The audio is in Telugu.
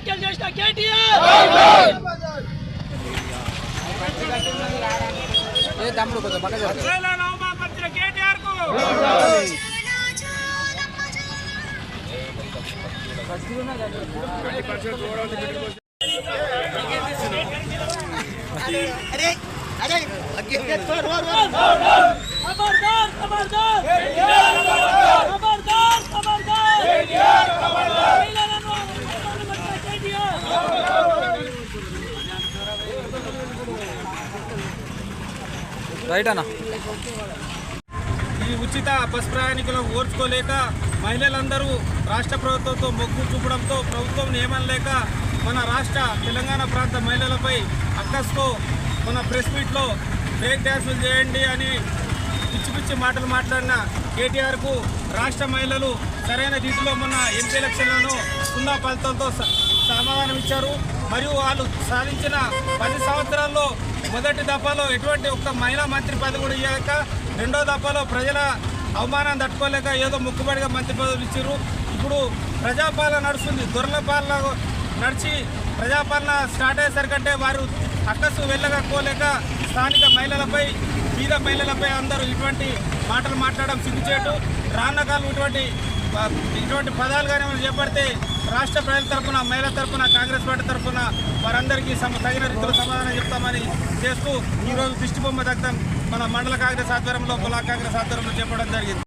వ్యాఖ్యలు చేసిన కేటీఆర్కు ఖబర్దార్ ఖబర్దార్ రైట్ అన్న ఈ ఉచిత బస్ ప్రయాణికులను ఓర్చుకోలేక మహిళలందరూ రాష్ట్ర ప్రభుత్వంతో మొగ్గు చూపడంతో ప్రభుత్వం నియమం లేక మన రాష్ట్ర తెలంగాణ ప్రాంత మహిళలపై అక్కస్తో మన ప్రెస్ మీట్లో బ్రేక్ డ్యాన్సులు చేయండి అని పిచ్చి పిచ్చి మాటలు మాట్లాడిన కేటీఆర్కు రాష్ట్ర మహిళలు సరైన రీతిలో మొన్న ఎంపీ ఎలక్షన్లను సున్నా ఫలితంతో స- సమాధానం ఇచ్చారు మరియు వాళ్ళు సాధించిన పది సంవత్సరాల్లో మొదటి దఫాలో ఎటువంటి ఒక్క మహిళా మంత్రి పదవి కూడా ఇవ్వక రెండో దఫాలో ప్రజల అవమానం తట్టుకోలేక ఏదో ముక్కుబడిగా మంత్రి పదవులు ఇచ్చారు ఇప్పుడు ప్రజాపాలన నడుస్తుంది. దొరల పాలన నడిచి ప్రజాపాలన స్టార్ట్ అయ్యేసరికంటే వారు అక్కసు వెళ్ళకపోలేక స్థానిక మహిళలపై బీద మహిళలపై అందరూ ఇటువంటి మాటలు మాట్లాడడం సిగ్గుచేటు. రాన్నకాలు ఇటువంటి ఇటువంటి పదాలు కానీ మనం చేపడితే రాష్ట్ర ప్రజల తరఫున మహిళల తరఫున కాంగ్రెస్ పార్టీ తరఫున వారందరికీ తగిన రీతిలో సమాధానం చెప్తామని చేస్తూ ఈరోజు దిష్టిబొమ్మ దగ్ధం మన మండల కాంగ్రెస్ ఆధ్వర్యంలో కులా కాంగ్రెస్ ఆధ్వర్యంలో చెప్పడం జరిగింది.